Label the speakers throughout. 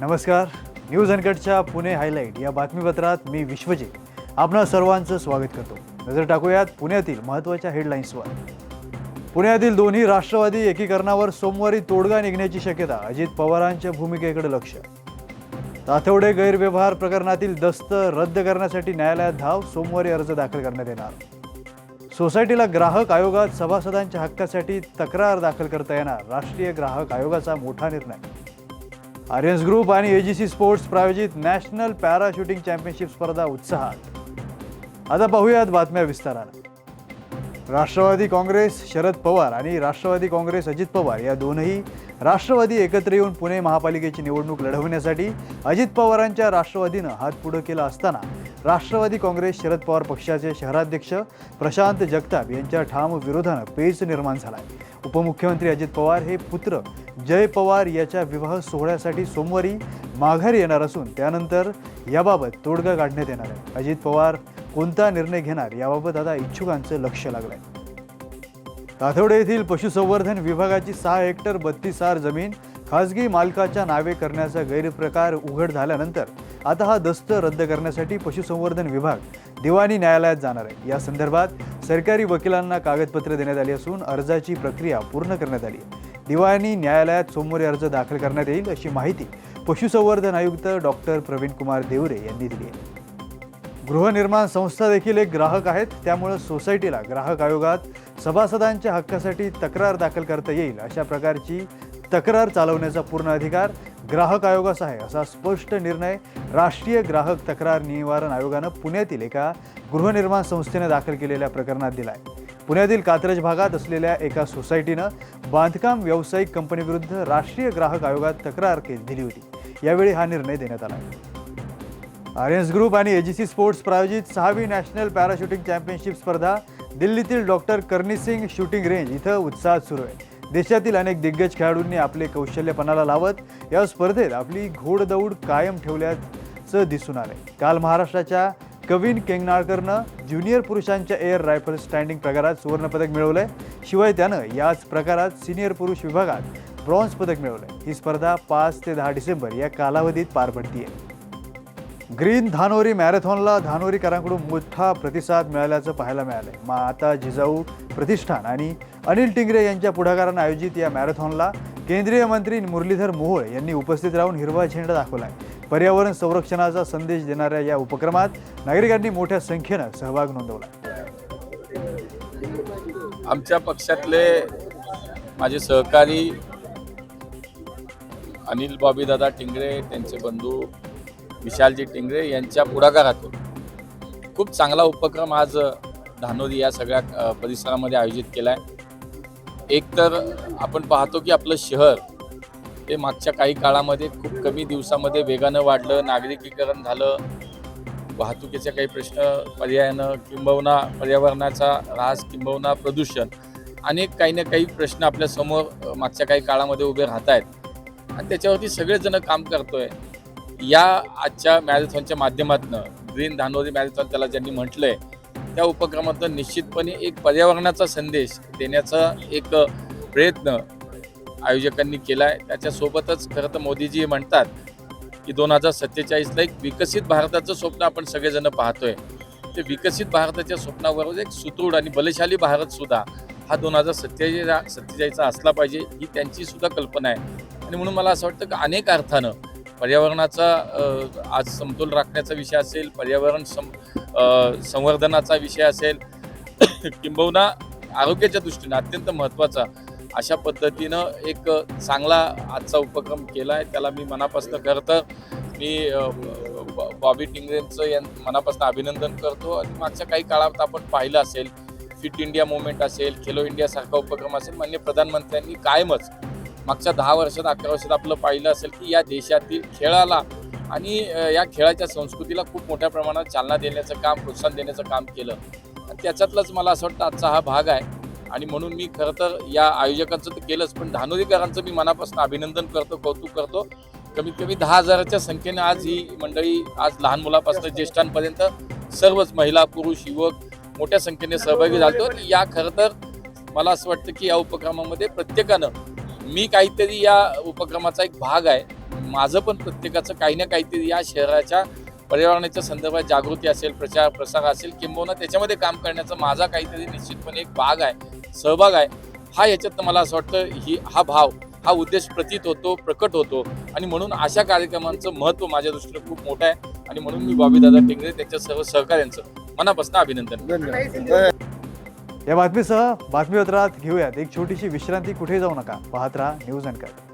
Speaker 1: नमस्कार. News अनकटच्या Pune highlight या बातमीपत्रात मी विश्वजित. आपणा सर्वांचं स्वागत करतो. नजर टाकूयात पुण्यातील महत्त्वाच्या हेडलाईन्सवर पुण्यातील दोन्ही राष्ट्रवादी एकीकरणावर सोमवारी तोडगा निघण्याची शक्यता अजित पवारांच्या भूमिकेकडे लक्ष. तातवडे गैरव्यवहार प्रकरणातील दस्त रद्द करण्यासाठी न्यायालयात धाव सोमवारी अर्ज दाखल करण्यात येणार. सोसायटीला ग्राहक आयोगात सभासदांच्या हक्कासाठी तक्रार दाखल करता येणार. राष्ट्रीय ग्राहक आयोगाचा मोठा निर्णय. आर्यन्स ग्रुप आणि एजीसी स्पोर्ट्स प्रायोजित नॅशनल पॅराशूटिंग चॅम्पियनशिप स्पर्धा उत्साहात. आता पाहूयात बातम्या विस्तारात राष्ट्रवादी काँग्रेस शरद पवार आणि राष्ट्रवादी काँग्रेस अजित पवार या दोनही राष्ट्रवादी एकत्र येऊन पुणे महापालिकेची निवडणूक लढवण्यासाठी अजित पवारांच्या राष्ट्रवादीनं हात पुढं केला असताना राष्ट्रवादी काँग्रेस शरद पवार पक्षाचे शहराध्यक्ष प्रशांत जगताप यांच्या ठाम विरोधानं पेच निर्माण झाला आहे उपमुख्यमंत्री अजित पवार हे पुत्र जय पवार याच्या विवाह सोहळ्यासाठी सोमवारी माघारी येणार असून त्यानंतर याबाबत तोडगा काढण्यात येणार आहे. अजित पवार कोणता निर्णय घेणार याबाबत आता इच्छुकांचं लक्ष लागलंय. ताथवडे येथील पशुसंवर्धन विभागाची सहा हेक्टर बत्तीस आर जमीन खासगी मालकाच्या नावे करण्याचा गैरप्रकार उघड झाल्यानंतर आता हा दस्त रद्द करण्यासाठी पशुसंवर्धन विभाग दिवाणी न्यायालयात जाणार आहे. या संदर्भात सरकारी वकिलांना कागदपत्र देण्यात आली असून अर्जाची प्रक्रिया पूर्ण करण्यात आली. दिवाणी न्यायालयात सोमवारी अर्ज दाखल करण्यात येईल अशी माहिती पशुसंवर्धन आयुक्त डॉक्टर प्रवीण कुमार देवरे यांनी दिली आहे. गृहनिर्माण संस्था देखील एक ग्राहक आहेत. त्यामुळं सोसायटीला ग्राहक आयोगात सभासदांच्या हक्कासाठी तक्रार दाखल करता येईल अशा प्रकारची तक्रार चालवण्याचा पूर्ण अधिकार ग्राहक आयोगास आहे असा स्पष्ट निर्णय राष्ट्रीय ग्राहक तक्रार निवारण आयोगानं पुण्यातील एका गृहनिर्माण संस्थेनं दाखल केलेल्या प्रकरणात दिला आहे पुण्यातील कात्रज भागात असलेल्या एका सोसायटीनं बांधकाम व्यावसायिक कंपनीविरुद्ध राष्ट्रीय ग्राहक आयोगात तक्रार के दिली होती. यावेळी हा निर्णय देण्यात आला. आर्यन्स ग्रुप आणि एजीसी स्पोर्ट्स प्रायोजित सहावी नॅशनल पॅराशूटिंग चॅम्पियनशिप स्पर्धा दिल्लीतील डॉक्टर करणी सिंग शूटिंग रेंज इथं उत्साहात सुरू आहे. देशातील अनेक दिग्गज खेळाडूंनी आपले कौशल्यपणाला लावत या स्पर्धेत आपली घोडदौड कायम ठेवल्याचं दिसून आले काल महाराष्ट्राच्या कविन केंगनाळकरनं ज्युनियर पुरुषांच्या एअर रायफल स्टँडिंग प्रकारात सुवर्णपदक मिळवलंय. शिवाय त्यानं याच प्रकारात सिनियर पुरुष विभागात ब्रॉन्झ पदक मिळवलंय. ही स्पर्धा पाच ते दहा डिसेंबर या कालावधीत पार पडतीये. ग्रीन धानोरी मॅरेथॉनला धानोरीकरांकडून मोठा प्रतिसाद मिळाल्याचं पाहायला मिळालंय. माता जिजाऊ प्रतिष्ठान आणि अनिल टिंगरे यांच्या पुढाकारानं आयोजित या मॅरेथॉनला केंद्रीय मंत्री मुरलीधर मोहोळ यांनी उपस्थित राहून हिरवा झेंडा दाखवला आहे पर्यावरण संरक्षणाचा संदेश देणाऱ्या या उपक्रमात नागरिकांनी मोठ्या संख्येनं सहभाग नोंदवला.
Speaker 2: आमच्या पक्षातले माझे सहकारी अनिल बॉबीदादा टिंगरे त्यांचे बंधू विशालजी टिंगरे यांच्या पुढाकारातून खूप चांगला उपक्रम आज धानोरी या सगळ्या परिसरामध्ये आयोजित केला आहे एक तर आपण पाहतो की आपलं शहर हे मागच्या काही काळामध्ये खूप कमी दिवसामध्ये वेगानं वाढलं नागरिकीकरण झालं. वाहतुकीचे काही प्रश्न पर्यायानं किंबवना पर्यावरणाचा ऱ्हास किंबवना प्रदूषण अनेक काही ना काही प्रश्न आपल्यासमोर मागच्या काही काळामध्ये उभे राहत आहेत आणि त्याच्यावरती सगळेजण काम करतोय. या आजच्या मॅरेथॉनच्या माध्यमातून ग्रीन धानोरी मॅरेथॉन त्याला ज्यांनी म्हटलं आहे त्या उपक्रमातून निश्चितपणे एक पर्यावरणाचा संदेश देण्याचा एक प्रयत्न आयोजकांनी केला आहे त्याच्यासोबतच खरं तर मोदीजी म्हणतात की दोन हजार सत्तेचाळीसला एक विकसित भारताचं स्वप्न आपण सगळेजण पाहतोय. ते विकसित भारताच्या स्वप्नाबरोबर एक सुदृढ आणि बलशाली भारतसुद्धा हा दोन हजार सत्तेचाळीस सत्तेचाळीसचा असला पाहिजे ही त्यांची सुद्धा कल्पना आहे. आणि म्हणून मला असं वाटतं की अनेक अर्थानं पर्यावरणाचा आज समतोल राखण्याचा विषय असेल पर्यावरण सम संवर्धनाचा विषय असेल किंबहुना आरोग्याच्या दृष्टीनं अत्यंत महत्त्वाचा. अशा पद्धतीनं एक चांगला आजचा उपक्रम केला आहे त्याला मी मनापासून करतं मी बॉबी टिंगरेंचं या मनापासून अभिनंदन करतो. आणि मागच्या काही काळात आपण पाहिलं असेल फिट इंडिया मुवमेंट असेल खेलो इंडियासारखा उपक्रम असेल मान्य प्रधानमंत्र्यांनी कायमच मागच्या दहा वर्षात अकरा वर्षात आपलं पाहिलं असेल की या देशातील खेळाला आणि या खेळाच्या संस्कृतीला खूप मोठ्या प्रमाणात चालना देण्याचं काम प्रोत्साहन देण्याचं काम केलं. आणि त्याच्यातलंच मला असं वाटतं आजचा हा भाग आहे. आणि म्हणून मी खरं तर या आयोजकांचं तर केलंच पण धानोरीकरांचं मी मनापासून अभिनंदन करतो कौतुक करतो. कमीत कमी दहा हजाराच्या संख्येने आज ही मंडळी आज लहान मुलापासून ज्येष्ठांपर्यंत सर्वच महिला पुरुष युवक मोठ्या संख्येने सहभागी झालतो. आणि या खरं तर मला असं वाटतं की या उपक्रमामध्ये प्रत्येकानं मी काहीतरी या उपक्रमाचा एक भाग आहे. माझं पण प्रत्येकाचं काही ना काहीतरी या शहराच्या पर्यावरणाच्या संदर्भात जागृती असेल प्रचार प्रसार असेल किंबहुना त्याच्यामध्ये काम करण्याचा माझा काहीतरी निश्चितपणे एक भाग आहे सहभाग आहे. हा याच्यात मला असं वाटतं ही हा भाव हा उद्देश प्रतीत होतो प्रकट होतो. आणि म्हणून अशा कार्यक्रमांचं महत्त्व माझ्या दृष्टीने खूप मोठं आहे. आणि म्हणून मी बॉबीदादा टिंगरे त्यांच्या सर्व सहकाऱ्यांचं मनापासून अभिनंदन.
Speaker 1: या बातमीसह बातमीपत्रात घेऊयात. एक छोटीशी विश्रांती कुठे जाऊ नका. पाहत राहा न्यूज अँकर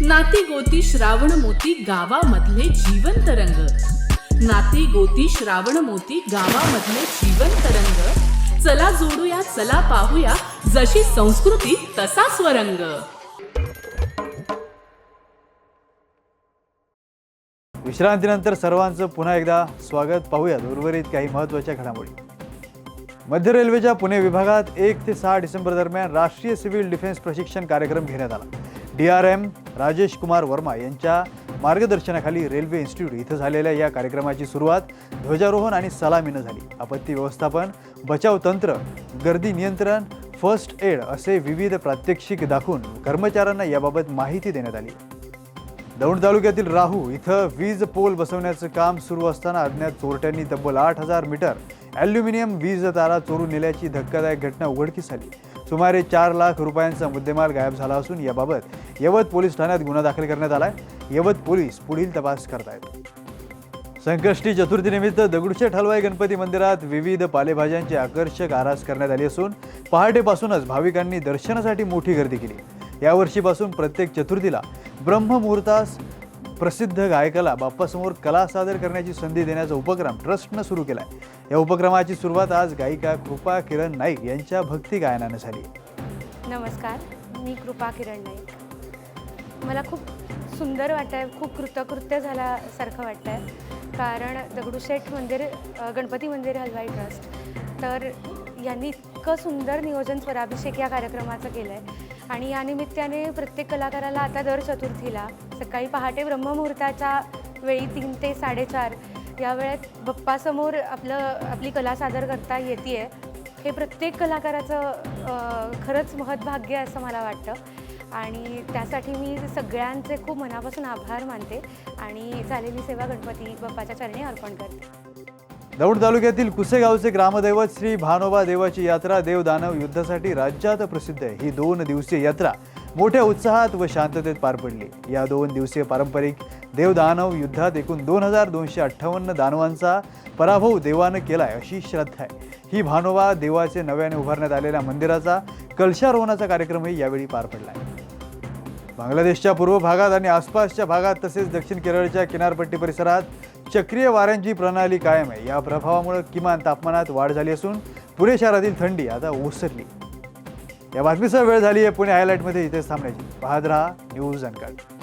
Speaker 3: नाती गोती श्रावण मोती गावामधले जीवन रंग. नाती गोती श्रावण मोती गावामधले जीवन रंग. चला जोडूया चला पाहूया जशी संस्कृती तसा स्वरंग.
Speaker 1: विश्रांतीनंतर सर्वांचं पुन्हा एकदा स्वागत पाहूयात. उर्वरित काही महत्त्वाच्या घडामोडी. मध्य रेल्वेच्या पुणे विभागात एक ते सहा डिसेंबर दरम्यान राष्ट्रीय सिव्हिल डिफेन्स प्रशिक्षण कार्यक्रम घेण्यात आला. D R M Rajesh Kumar Verma यांच्या मार्गदर्शनाखाली रेल्वे इन्स्टिट्यूट इथं झालेल्या या कार्यक्रमाची सुरुवात ध्वजारोहण आणि सलामीनं झाली. आपत्ती व्यवस्थापन बचाव तंत्र गर्दी नियंत्रण फर्स्ट एड असे विविध प्रात्यक्षिक दाखवून कर्मचाऱ्यांना याबाबत माहिती देण्यात आली. दौंड तालुक्यातील राहू इथं वीज पोल बसवण्याचं काम सुरू असताना अज्ञात चोरट्यांनी तब्बल आठ हजार मीटर ॲल्युमिनियम वीज तारा चोरून नेल्याची धक्कादायक घटना उघडकीस आली. सुमारे चार लाख रुपयांचा मुद्देमाल गायब झाला असून याबाबत यवत पोलीस ठाण्यात गुन्हा दाखल करण्यात आला आहे यवत पोलीस पुढील तपास करतायत. संकष्टी चतुर्थीनिमित्त दगडूशेठ हलवाई गणपती मंदिरात विविध पालेभाज्यांची आकर्षक आरास करण्यात आली असून पहाटेपासूनच भाविकांनी दर्शनासाठी मोठी गर्दी केली. यावर्षीपासून प्रत्येक चतुर्थीला ब्रह्ममुहूर्तास प्रसिद्ध गायकाला बाप्पासमोर कला सादर करण्याची संधी देण्याचा उपक्रम ट्रस्टनं सुरू केला आहे या उपक्रमाची सुरुवात आज गायिका कृपा किरण नाईक यांच्या भक्ती गायनानं झाली.
Speaker 4: नमस्कार मी कृपा किरण नाईक. मला खूप सुंदर वाटतं आहे खूप कृतकृत्य झाल्यासारखं वाटतं आहे कारण दगडूशेठ मंदिर गणपती मंदिर हलवाई ट्रस्ट तर यांनी इतकं सुंदर नियोजन स्वराभिषेक या कार्यक्रमाचं केलं आहे आणि या निमित्ताने प्रत्येक कलाकाराला आता दर चतुर्थीला सकाळी पहाटे ब्रह्ममुहूर्ताच्या वेळी तीन ते साडेचार या वेळेत बप्पासमोर आपलं आपली कला सादर करता येते हे प्रत्येक कलाकाराचं खरंच महत्भाग्य आहे असं मला वाटतं. आणि त्यासाठी मी सगळ्यांचे खूप मनापासून आभार मानते. आणि झालेली सेवा गणपती बाप्पाच्या चरणी अर्पण करते.
Speaker 1: दौंड तालुक्यातील कुसेगावचे ग्रामदैवत श्री भानोबा देवाची यात्रा देवदानव युद्धासाठी राज्यात प्रसिद्ध आहे. ही दोन दिवसीय यात्रा मोठ्या उत्साहात व शांततेत पार पडली. या दोन दिवसीय पारंपरिक देवदानव युद्धात एकूण दोन हजार दोनशे अठ्ठावन्न दानवांचा पराभव देवानं केलाय अशी श्रद्धा आहे. ही भानोबा देवाचे नव्याने उभारण्यात आलेल्या मंदिराचा कलशारोहणाचा कार्यक्रमही यावेळी पार पडला आहे बांगलादेशच्या पूर्व भागात आणि आसपासच्या भागात तसेच दक्षिण केरळच्या किनारपट्टी परिसरात चक्रीय वाऱ्यांची प्रणाली कायम आहे. या प्रभावामुळे किमान तापमानात वाढ झाली असून पुणे शहरातील थंडी आता ओसरली. या बातमीसह वेळ झाली आहे. पुणे हायलाईटमध्ये इथेच थांबण्याची. पाहत राहा न्यूज अनकट